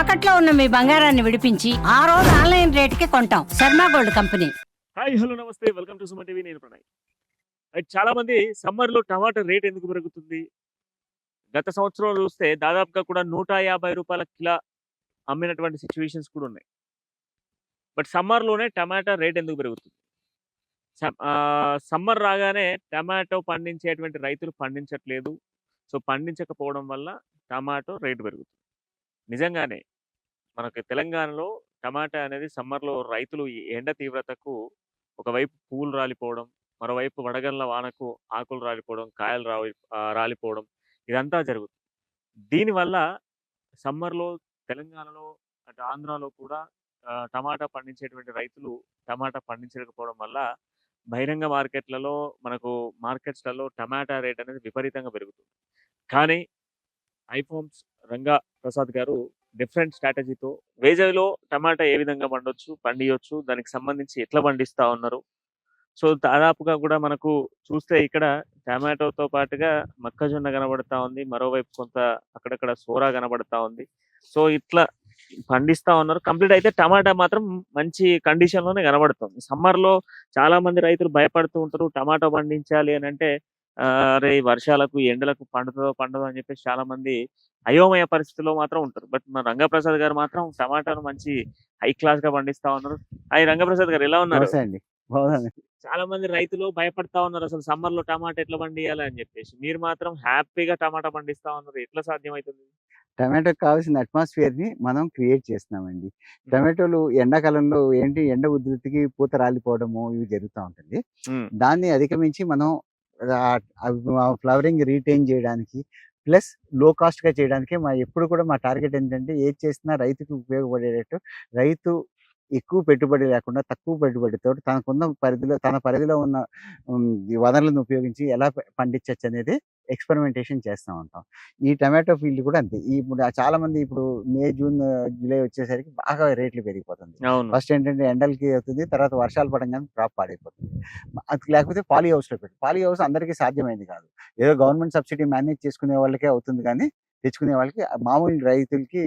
తాకట్లో ఉన్న మీ బంగారాన్ని విడిపించి ఆ రోజు ఆన్లైన్ రేటుకి కొంటాం. Sharma gold company. Hi hello నమస్తే. Welcome to Suman TV. నేను ప్రణయ్. చాలా మంది సమ్మర్లో టమాటా రేట్ ఎందుకు పెరుగుతుంది? గత సంవత్సరం చూస్తే దాదాపుగా కూడా నూట యాభై రూపాయల కిలో అమ్మినటువంటి సిచ్యువేషన్స్ కూడా ఉన్నాయి. బట్ సమ్మర్లోనే టమాటా రేట్ ఎందుకు పెరుగుతుంది? సమ్మర్ రాగానే టమాటో పండించేటువంటి రైతులు పండించట్లేదు. సో పండించకపోవడం వల్ల టమాటో రేటు పెరుగుతుంది. నిజంగానే మనకి తెలంగాణలో టమాటా అనేది సమ్మర్లో రైతులు ఈ ఎండ తీవ్రతకు ఒకవైపు పూలు రాలిపోవడం మరోవైపు వడగండ్ల వానకు ఆకులు రాలిపోవడం కాయలు రాలి రాలిపోవడం ఇదంతా జరుగుతుంది దీనివల్ల సమ్మర్లో తెలంగాణలో అటు ఆంధ్రాలో కూడా టమాటా పండించేటువంటి రైతులు టమాటా పండించకపోవడం వల్ల బహిరంగ మార్కెట్లలో మనకు మార్కెట్స్లలో టమాటా రేట్ అనేది విపరీతంగా పెరుగుతుంది. కానీ ఐఫోన్స్ రంగా ప్రసాద్ గారు డిఫరెంట్ స్ట్రాటజీతో వేజవిలో టమాటా ఏ విధంగా పండొచ్చు పండియొచ్చు దానికి సంబంధించి ఎట్లా పండిస్తా ఉన్నారు? సో దాదాపుగా కూడా మనకు చూస్తే ఇక్కడ టమాటోతో పాటుగా మొక్కజొన్న కనబడతా ఉంది మరోవైపు కొంత అక్కడక్కడ సోరా కనబడతా ఉంది. సో ఇట్లా పండిస్తా ఉన్నారు. కంప్లీట్ అయితే టమాటా మాత్రం మంచి కండిషన్లోనే కనబడుతుంది. సమ్మర్లో చాలా మంది రైతులు భయపడుతూ ఉంటారు టమాటా పండించాలి అని అంటే అరే వర్షాలకు ఎండలకు పండుతుందో పండదో అని చెప్పేసి చాలా మంది అయోమయ పరిస్థితిలో మాత్రం ఉంటారు. బట్ మన రంగప్రసాద్ గారు మాత్రం టమాటాను మంచి హై క్లాస్గా పండిస్తా ఉన్నారు. అయ్యి రంగప్రసాద్ గారు ఎలా ఉన్నారు? చాలా మంది రైతులు భయపడతా ఉన్నారు. అసలు సమ్మర్లో టమాటా ఎట్లా పండియాలి అని చెప్పేసి. మీరు మాత్రం హ్యాపీగా టమాటా పండిస్తా ఉన్నారు. ఎట్లా సాధ్యమవుతుంది టమాటోకి కావాల్సిన అట్మాస్ఫియర్ని మనం క్రియేట్ చేస్తున్నామండి. టమాటోలు ఎండాకాలంలో ఏంటి? ఎండ ఉధృతికి పూత రాలిపోవడము ఇవి జరుగుతూ ఉంటుంది దాన్ని అధిగమించి మనం ఫ్లవరింగ్ రీటైన్ చేయడానికి ప్లస్లో కాస్ట్గా చేయడానికి మా ఎప్పుడు కూడా మా టార్గెట్ ఏంటంటే ఏది చేసినా రైతుకు ఉపయోగపడేటట్టు రైతు ఎక్కువ పెట్టుబడి లేకుండా తక్కువ పెట్టుబడితో తనకున్న పరిధిలో తన పరిధిలో ఉన్న వనరులను ఉపయోగించి ఎలా పండించవచ్చు అనేది ఎక్స్పెరిమెంటేషన్ చేస్తూ ఉంటాం. ఈ టమాటో ఫీల్డ్ కూడా అంతే. ఈ ఇప్పుడు చాలా మంది ఇప్పుడు మే జూన్ జూలై వచ్చేసరికి బాగా రేట్లు పెరిగిపోతుంది. ఫస్ట్ ఏంటంటే ఎండలకి అవుతుంది తర్వాత వర్షాలు పడంగానే క్రాప్ పాడైపోతుంది. అది లేకపోతే పాలీ హౌస్లో పెట్టి. పాలీ హౌస్ అందరికీ సాధ్యమైంది కాదు. ఏదో గవర్నమెంట్ సబ్సిడీ మేనేజ్ చేసుకునే వాళ్ళకే అవుతుంది కానీ తెచ్చుకునే వాళ్ళకి మామూలు రైతులకి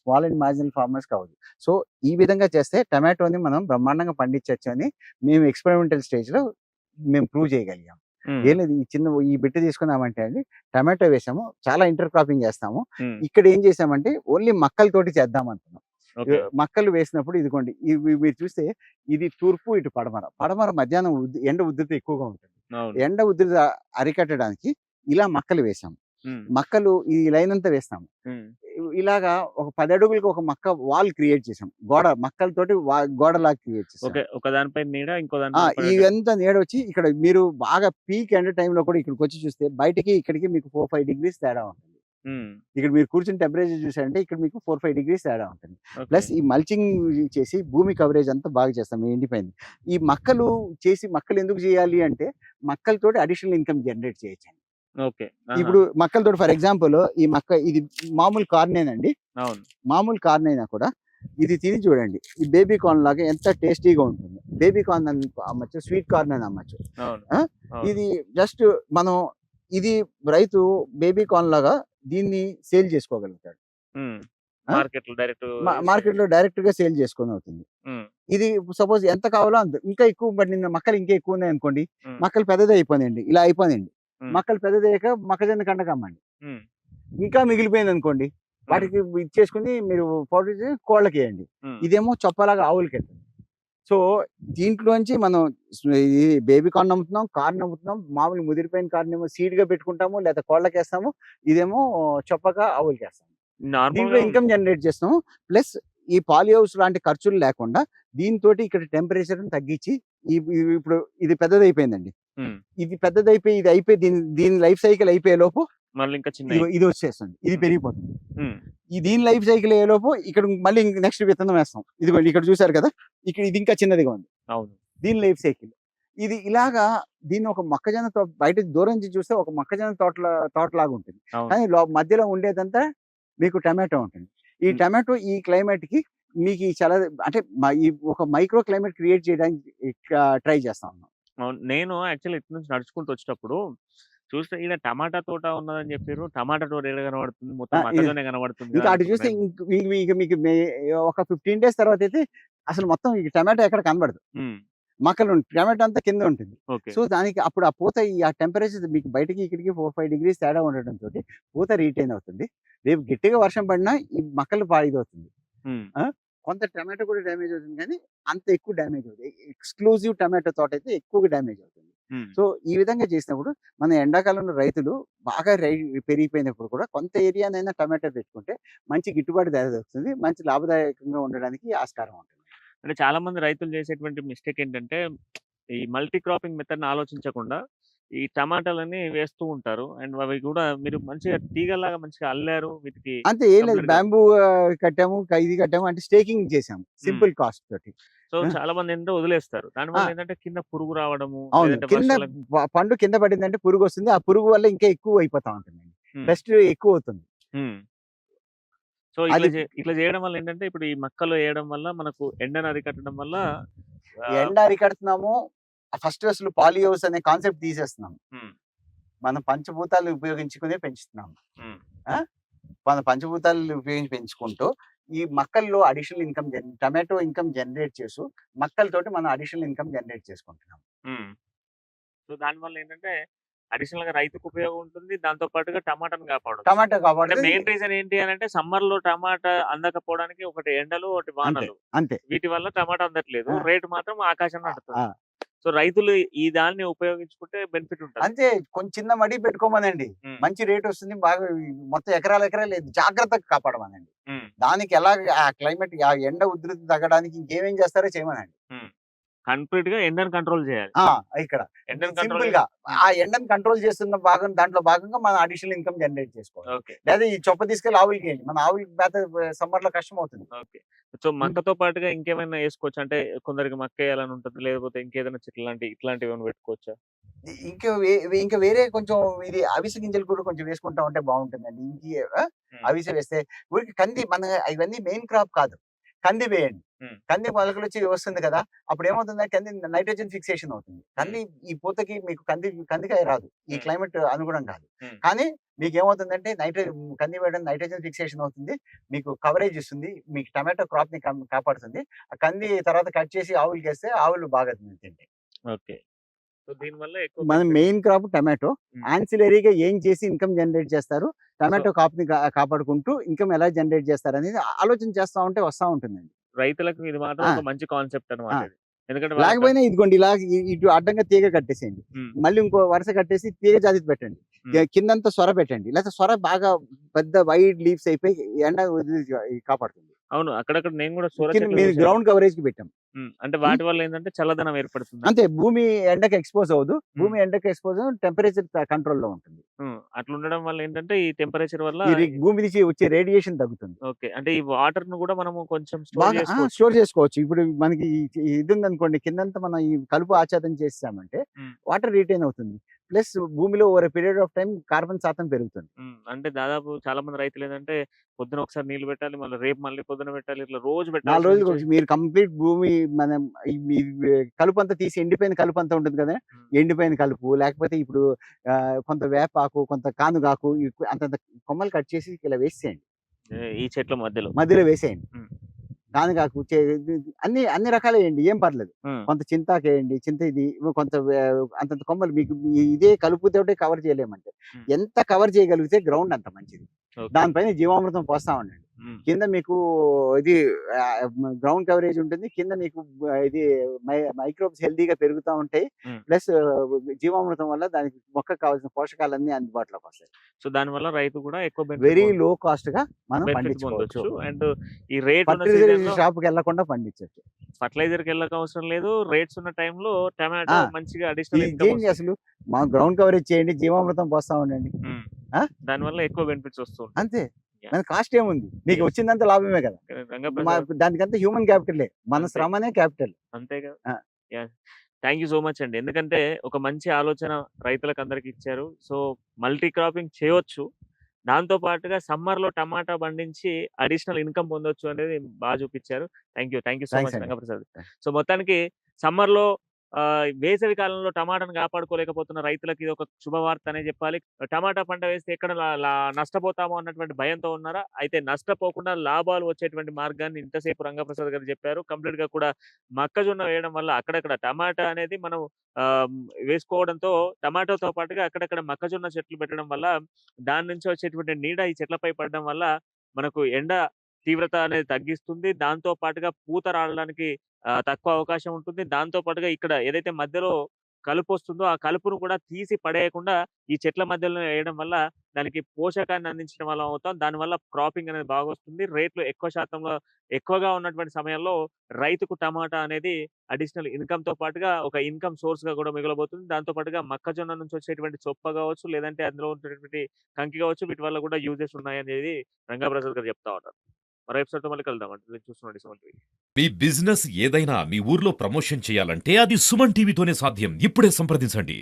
స్మాల్ అండ్ మార్జినల్ ఫార్మర్స్ కావద్దు. సో ఈ విధంగా చేస్తే టమాటోని మనం బ్రహ్మాండంగా పండించవచ్చు అని మేము ఎక్స్పెరిమెంటల్ స్టేజ్లో మేము ప్రూవ్ చేయగలిగాం. ఏం లేదు. ఈ చిన్న ఈ బిట్ తీసుకున్నామంటే అండి టమాటో వేసాము చాలా ఇంటర్ క్రాపింగ్ చేస్తాము. ఇక్కడ ఏం చేసామంటే ఓన్లీ మక్కలతోటి చేద్దాం అనుకున్నాం ఓకే. మక్కలు వేసినప్పుడు ఇదిగోండి ఇవి మీరు చూస్తే ఇది తూర్పు ఇటు పడమర. పడమర మధ్యాహ్నం ఎండ ఉధృతి ఎక్కువగా ఉంటుంది. ఎండ ఉధృతి అరికట్టడానికి ఇలా మక్కలు వేసాము. మక్కలు ఈ లైన్ అంతా వేస్తాము ఇలాగా ఒక పది అడుగులకు ఒక మక్క వాల్ క్రియేట్ చేసాం గోడ మక్కలతోటి గోడలాగా క్రియేట్ చేసాం ఒక దానిపై నీడ ఇంకో ఇదంతా నీడ వచ్చి ఇక్కడ మీరు బాగా పీక్ ఎండ టైంలో కూడా ఇక్కడికి వచ్చి చూస్తే బయటకి ఇక్కడికి మీకు ఫోర్ ఫైవ్ డిగ్రీస్ తేడా ఉంటుంది. ఇక్కడ మీరు కూర్చుని టెంపరేచర్ చూసారంటే ఇక్కడ మీకు ఫోర్ ఫైవ్ డిగ్రీస్ తేడా ఉంటుంది. ప్లస్ ఈ మల్చింగ్ చేసి భూమి కవరేజ్ అంతా బాగా చేస్తాం. ఎండిపోయింది. ఈ మక్కలు చేసి మక్కలు ఎందుకు చేయాలి అంటే మక్కలతోటి అడిషనల్ ఇన్కమ్ జనరేట్ చేయొచ్చు ఇప్పుడు మక్కలతోటి ఫర్ ఎగ్జాంపుల్ ఈ మక్క ఇది మామూలు కార్నేనండి. అవును. మామూలు కార్న్ అయినా కూడా ఇది తిని చూడండి. ఈ బేబీ కార్న్ లాగా ఎంత టేస్టీగా ఉంటుంది. బేబీ కార్న్ అని అమ్మచ్చు స్వీట్ కార్న్ అని అమ్మచ్చు. ఇది జస్ట్ మనం ఇది రైతు బేబీ కార్న్ లాగా దీన్ని సేల్ చేసుకోగలుగుతాడు? మార్కెట్లో డైరెక్ట్ మార్కెట్లో డైరెక్ట్గా సేల్ చేసుకొని అవుతుంది. ఇది సపోజ్ ఎంత కావాలో అంత ఇంకా ఎక్కువ పడిన మక్కలు ఇంకా ఎక్కువ ఉన్నాయి అనుకోండి. మక్కలు పెద్దది అయిపోయిందండి ఇలా అయిపోయిందండి. మక్కలు పెద్దది అయ్యాక మొక్కజొన్న కండకు అమ్మండి. ఉమ్, ఇంకా మిగిలిపోయింది అనుకోండి వాటికి ఇచ్చేసుకుని మీరు పౌడర్ చేసి కోళ్ళకి వేయండి ఇదేమో చొప్పలాగా ఆవులకి వెళ్తుంది సో దీంట్లోంచి మనం బేబీ కార్న్ అమ్ముతున్నాం కార్న్ అమ్ముతున్నాం మామూలు ముదిరిపోయిన కార్న్ ఏమో సీడ్గా పెట్టుకుంటాము లేదా కోళ్ళకి వేస్తాము ఇదేమో చొప్పగా ఆవులకి వేస్తాము. దీంట్లో ఇన్కమ్ జనరేట్ చేస్తాము ప్లస్ ఈ పాలి హౌస్ లాంటి ఖర్చులు లేకుండా దీంతో ఇక్కడ టెంపరేచర్ తగ్గించి ఇప్పుడు ఇది పెద్దది అయిపోయిందండి ఇది పెద్దది అయిపోయి ఇది అయిపోయి దీని దీని లైఫ్ సైకిల్ అయిపోయే లోపు మళ్ళీ ఇంకా చిన్న ఇది వచ్చేస్తుంది. ఇది పెరిగిపోతుంది. ఈ దీని లైఫ్ సైకిల్ అయ్యే లోపు ఇక్కడ మళ్ళీ నెక్స్ట్ విత్తనం వేస్తాం. ఇదిగోండి ఇక్కడ చూసారు కదా? ఇక్కడ ఇది ఇంకా చిన్నదిగా ఉంది. అవును. దీని లైఫ్ సైకిల్. ఇది ఇలాగా దీన్ని ఒక మొక్కజొన్న తోట బయట దూరం నుంచి చూస్తే ఒక మొక్కజొన్న తోటల తోటలాగా ఉంటుంది. కానీ మధ్యలో ఉండేదంతా మీకు టమాటో ఉంటుంది. ఈ. టమాటో ఈ క్లైమేట్కి మీకు ఈ చాలా అంటే ఒక మైక్రో క్లైమేట్ క్రియేట్ చేయడానికి ట్రై చేస్తా ఉన్నాం. అవును. నేను యాక్చువల్లీ ఇటు నుంచి నడుచుకుంటూ వచ్చేటప్పుడు చూస్తే ఈయన టమాటా తోట ఉన్నదని చెప్పారు టమాటా తోట ఏడ కనబడుతుంది? మొత్తం కనబడుతుంది ఇంకా అటు చూస్తే అనుకున్నాను. ఇంక మీకు మీకు మీకు మే- ఒక ఫిఫ్టీన్ డేస్ తర్వాత అయితే అసలు మొత్తం ఈ టమాటో ఎక్కడ కనబడదు. మొక్కలు టమాటో అంతా కింద ఉంటుంది. ఓకే. సో దానికి అప్పుడు ఆ పూత ఈ ఆ టెంపరేచర్ మీకు బయటకి ఇక్కడికి ఫోర్ ఫైవ్ డిగ్రీస్ తేడా ఉండడం తోటి పూత రీటైన్ అవుతుంది. రేపు గట్టిగా వర్షం పడినా ఈ మొక్కలు పాయిదవుతుంది కొంత టమాటో కూడా డ్యామేజ్ అవుతుంది కానీ అంత ఎక్కువ డ్యామేజ్ అవుతుంది. ఎక్స్క్లూజివ్ టమాటో తోట అయితే ఎక్కువగా డ్యామేజ్ అవుతుంది. సో ఈ విధంగా చేసినప్పుడు మన ఎండాకాలంలో రైతులు బాగా రై పెరిగిపోయినప్పుడు కూడా కొంత ఏరియానైనా టమాటో పెట్టుకుంటే మంచి గిట్టుబాటు ధర దొరుకుతుంది మంచి లాభదాయకంగా ఉండడానికి ఆస్కారం ఉంటుంది. అంటే చాలా మంది రైతులు చేసేటువంటి మిస్టేక్ ఏంటంటే ఈ మల్టీ క్రాపింగ్ మెథడ్ ఆలోచించకుండా ఈ టమాటాలని వేస్తూ ఉంటారు అండ్ అవి కూడా మీరు మంచిగా తీగలాగా మంచిగా అల్లారు వీటికి అంతే ఏం లేదు. బ్యాంబూ కట్టాము ఇది కట్టాము అంటే స్టేకింగ్ చేసాము సింపుల్ కాస్ట్ తోటి సో. చాలా మంది ఏంటంటే వదిలేస్తారు దానివల్ల. ఏంటంటే కింద పురుగు రావడము కింద పండు కింద పడిందంటే పురుగు వస్తుంది ఆ పురుగు వల్ల ఇంకా ఎక్కువ అయిపోతా ఉంటుంది. పెస్ట్ ఎక్కువ అవుతుంది. సో ఇట్లా ఇట్లా చేయడం వల్ల ఏంటంటే ఇప్పుడు ఈ మొక్కలు వేయడం వల్ల మనకు ఎండను అరికట్టడం వల్ల ఎండ అరికడుతున్నాము ఫస్ట్ అసలు పాలియోస్ అనే కాన్సెప్ట్ తీసేస్తున్నాం. మనం పంచభూతాలు ఉపయోగించుకునే పెంచుతున్నాం. మన పంచభూతాలు ఉపయోగించి పెంచుకుంటూ ఈ మొక్కల్లో additional income tomato income generate చేస్తూ మొక్కలతోటి మనం అడిషనల్ ఇన్కమ్ జనరేట్ చేసుకుంటున్నాం. సో దానివల్ల ఏంటంటే అడిషనల్గా రైతుకు ఉపయోగం ఉంటుంది. దాంతో పాటుగా టమాటాను కాపాడు టమాటా కాబట్టి మెయిన్ రీజన్ ఏంటి అని అంటే సమ్మర్లో టమాటా అందకపోవడానికి ఒకటి ఎండలు ఒకటి వానలు. అంతే వీటి వల్ల టమాటా అందట్లేదు. ఆ. రేటు మాత్రం ఆకాశం నడుతుంది. ఆ. సో రైతులు ఈ దాన్ని ఉపయోగించుకుంటే బెనిఫిట్ ఉంటుంది. అంతే కొంచెం చిన్న మడి పెట్టుకోమనండి. మంచి రేట్ వస్తుంది బాగా మొత్తం ఎకరాలు ఎకరాలు లేదు జాగ్రత్తగా కాపాడమనండి. దానికి ఎలా ఆ క్లైమేట్ ఆ ఎండ ఉధృతి తగ్గడానికి ఇంకేమేం చేస్తారో చేయమనండి. కంప్లీట్గా ఎండను కంట్రోల్ చేయాలి. ఆ ఇక్కడ. ఎండను కంట్రోల్ సింపుల్గా ఆ ఎండను కంట్రోల్ చేస్తున్న భాగం దాంట్లో భాగంగా మనం అడిషనల్ ఇన్కమ్ జనరేట్ చేసుకోవాలి. లేదా ఈ చొప్ప తీసుకెళ్ళి ఆవులకి మన ఆవులకి మేత సమ్మర్లో కష్టం అవుతుంది ఓకే. సో మక్కతో పాటుగా ఇంకేమైనా వేసుకోవచ్చు? అంటే కొందరికి మక్క వేయాలని ఉంటుంది. లేకపోతే ఇంకేదైనా చెట్లు లాంటి ఇట్లాంటివి ఏమైనా పెట్టుకోవచ్చా? ఇంకా ఇంకా వేరే కొంచెం ఇది అవిసె గింజలు కూడా కొంచెం వేసుకుంటా ఉంటే బాగుంటుందండి. ఇంక అవిసె వేస్తే ఊరికి కంది మన ఇవన్నీ మెయిన్ క్రాప్ కాదు. కంది వేయండి. కంది మొలకలు వచ్చి వస్తుంది కదా! అప్పుడు ఏమవుతుంది కంది నైట్రోజన్ ఫిక్సేషన్ అవుతుంది. కంది ఈ పూతకి మీకు కంది కందికాయ రాదు. ఈ. క్లైమేట్ అనుగుణం కాదు. కానీ మీకు ఏమవుతుందంటే నైట్రోజన్ కంది వేయడం నైట్రోజన్ ఫిక్సేషన్ అవుతుంది. మీకు కవరేజ్ ఇస్తుంది. మీకు టమాటో క్రాప్ని కాపాడుతుంది. ఆ కంది తర్వాత కట్ చేసి ఆవులకి వేస్తే ఆవులు బాగా తింటాయి. ఓకే. మన. Main crop tomato. ఆన్సిలరీగా ఏం చేసి ఇన్కమ్ జనరేట్ చేస్తారు? టమాటో క్రాప్ని కా- కాపాడుకుంటూ ఇన్కమ్ ఎలా జనరేట్ చేస్తారు అనేది ఆలోచన చేస్తా ఉంటే వస్తా ఉంటుందండి. రైతులకు ఇది మాత్రం. ఒక మంచి కాన్సెప్ట్ అనమాట ఎందుకంటే లేకపోయినా ఇదిగోండి ఇలా ఇటు అడ్డంగా తీగ కట్టేసేయండి. మళ్ళీ ఇంకో వరుస కట్టేసి తీగ జాతి పెట్టండి. కిందంతా సొర పెట్టండి. లేకపోతే సొర బాగా పెద్ద వైడ్ లీవ్స్ అయిపోయి ఎండ కాపాడుతుంది. అవును. అక్కడక్కడ నేను కూడా మీరు. గ్రౌండ్ కవరేజ్కి పెట్టాం అంటే వాటి వల్ల ఏంటంటే చల్లదనం ఏర్పడుతుంది. అంతే. భూమి ఎండకి ఎక్స్పోజ్ అవ్వదు. భూమి ఎండకి ఎక్స్పోజ్ టెంపరేచర్ కంట్రోల్లో ఉంటుంది. ఉమ్, అట్లా ఉండడం వల్ల ఏంటంటే ఈ టెంపరేచర్ వల్ల ఈ రి- భూమి నుంచి వచ్చే రేడియేషన్ తగ్గుతుంది. ఓకే. అంటే ఈ వాటర్ను కూడా మనము కొంచెం స్టోర్ బాగా చేసుకోవచ్చు. స్టోర్ చేసుకోవచ్చు. ఇప్పుడు మనకి ఈ- ఈ ఇది ఉందనుకోండి కిందంతా మనం ఈ కలుపు ఆచ్ఛాదన చేసామంటే మ్మ్. వాటర్ రిటైన్ అవుతుంది. ప్లస్ భూమిలో over period of time carbon శాతం పెరుగుతుంది. అంటే దాదాపు చాలా మంది రైతులు ఏంటంటే పొద్దున ఒకసారి నీళ్ళు పెట్టాలి మళ్ళీ రేపు మళ్ళీ పొద్దున పెట్టాలి ఇట్లా రోజు నాలుగు పెట్టాలి రోజులు ఒకటి మీరు కంప్లీట్ భూమి మనం కలుపు అంతా తీసి ఎండిపోయిన కలుపు అంతా ఉంటుంది కదా. ఎండిపోయిన కలుపు లేకపోతే ఇప్పుడు కొంత వేపాకు కొంత కానుగాకు ఈ అంతంత కొమ్మలు కట్ చేసి ఇలా వేసేయండి. ఈ చెట్ల మధ్యలో. మధ్యలో వేసేయండి. చే- అన్ని అన్ని రకాలు వేయండి ఏం పర్లేదు కొంత చింతాకు వేయండి చింత ఇది కొంత అంతంత కొమ్మలు మీకు ఇదే కలుపుతోటే కవర్ చేయలేమంటే. ఎంత కవర్ చేయగలిగితే గ్రౌండ్ అంత మంచిది. దానిపైన జీవామృతం పోస్తా ఉండండి కింద మీకు ఇది గ్రౌండ్ కవరేజ్ ఉంటుంది. కింద మీకు ఇది మైక్రోబ్స్ హెల్దీగా పెరుగుతూ ఉంటాయి. ప్లస్ జీవామృతం వల్ల దానికి మొక్కకు కావాల్సిన పోషకాలన్నీ అందుబాటులోకి వస్తాయి. సో దాని వల్ల రైతు కూడా ఎక్కువ వెరీ లో కాస్ట్గా మనం పండించుకోవచ్చు. అండ్ ఈ రేట్ షాప్కి వెళ్ళకుండా పండించవచ్చు ఫర్టిలైజర్కి వెళ్ళక అవసరం లేదు. రేట్స్ ఉన్న టైంలో టమాటో మంచిగా అడిషనల్ అసలు? మా గ్రౌండ్ కవరేజ్ చేయండి జీవామృతం పోస్తా ఉండండి. ఆ? దాని వల్ల ఎక్కువ బెనిఫిట్స్ వస్తుంది అంతే. మన కాస్ట్ ఏముంది? మీకు వచ్చిందంత లాభమే కదా. దానికంతా హ్యూమన్ క్యాపిటలే మన. శ్రమనే క్యాపిటల్ అంతే కదా. థ్యాంక్ యూ సో మచ్ అండి. ఎందుకంటే ఒక మంచి ఆలోచన రైతులకు అందరికి ఇచ్చారు. సో మల్టీ క్రాపింగ్ చేయొచ్చు. దాంతో పాటుగా సమ్మర్లో టమాటా పండించి అడిషనల్ ఇన్కమ్ పొందొచ్చు అనేది బాగా చూపించారు. Thank you thank you so much. Rangaprasad. So మొత్తానికి సమ్మర్లో వేసవి కాలంలో టమాటాను కాపాడుకోలేకపోతున్న రైతులకు ఇది ఒక శుభవార్త అనే చెప్పాలి. టమాటా పంట వేస్తే ఎక్కడ లా లా నష్టపోతామో అన్నటువంటి భయంతో ఉన్నారా? అయితే నష్టపోకుండా లాభాలు వచ్చేటువంటి మార్గాన్ని ఇంతసేపు రంగప్రసాద్ గారు చెప్పారు. కంప్లీట్గా కూడా మొక్కజొన్న వేయడం వల్ల అక్కడక్కడ టమాటా అనేది మనం వేసుకోవడంతో టమాటాతో పాటుగా అక్కడక్కడ మొక్కజొన్న చెట్లు పెట్టడం వల్ల దాని నుంచి వచ్చేటువంటి నీడ ఈ చెట్లపై పడడం వల్ల మనకు ఎండ తీవ్రత అనేది తగ్గిస్తుంది. దాంతో పాటుగా పూత రావడానికి తక్కువ అవకాశం ఉంటుంది. దాంతో పాటుగా ఇక్కడ ఏదైతే మధ్యలో కలుపు వస్తుందో ఆ కలుపును కూడా తీసి పడేయకుండా ఈ చెట్ల మధ్యలో వేయడం వల్ల దానికి పోషకాన్ని అందించడం వల్ల అవుతాం. దానివల్ల క్రాపింగ్ అనేది బాగా వస్తుంది రేట్లు ఎక్కువ శాతంలో ఎక్కువగా ఉన్నటువంటి సమయంలో రైతుకు టమాటా అనేది అడిషనల్ ఇన్‌కమ్‌తో పాటుగా ఒక ఇన్‌కమ్ సోర్స్‌గా కూడా మిగలబోతుంది. దాంతో పాటుగా మొక్కజొన్న నుంచి వచ్చేటువంటి చొప్ప కావచ్చు, లేదంటే అందులో ఉన్నటువంటి కంకి కావచ్చు, వీటి వల్ల కూడా యూజెస్ ఉన్నాయనేది రంగప్రసాద్ గారు చెప్తా ఉన్నారు. మరో ఎపిసోడ్‌తో మళ్ళీ కలుద్దామండి. నేను చూస్తున్నాను సుమన్ టీవీ. మీ బిజినెస్ ఏదైనా మీ ఊర్లో ప్రమోషన్ చేయాలంటే అది సుమన్ టీవీతోనే సాధ్యం ఇప్పుడే సంప్రదించండి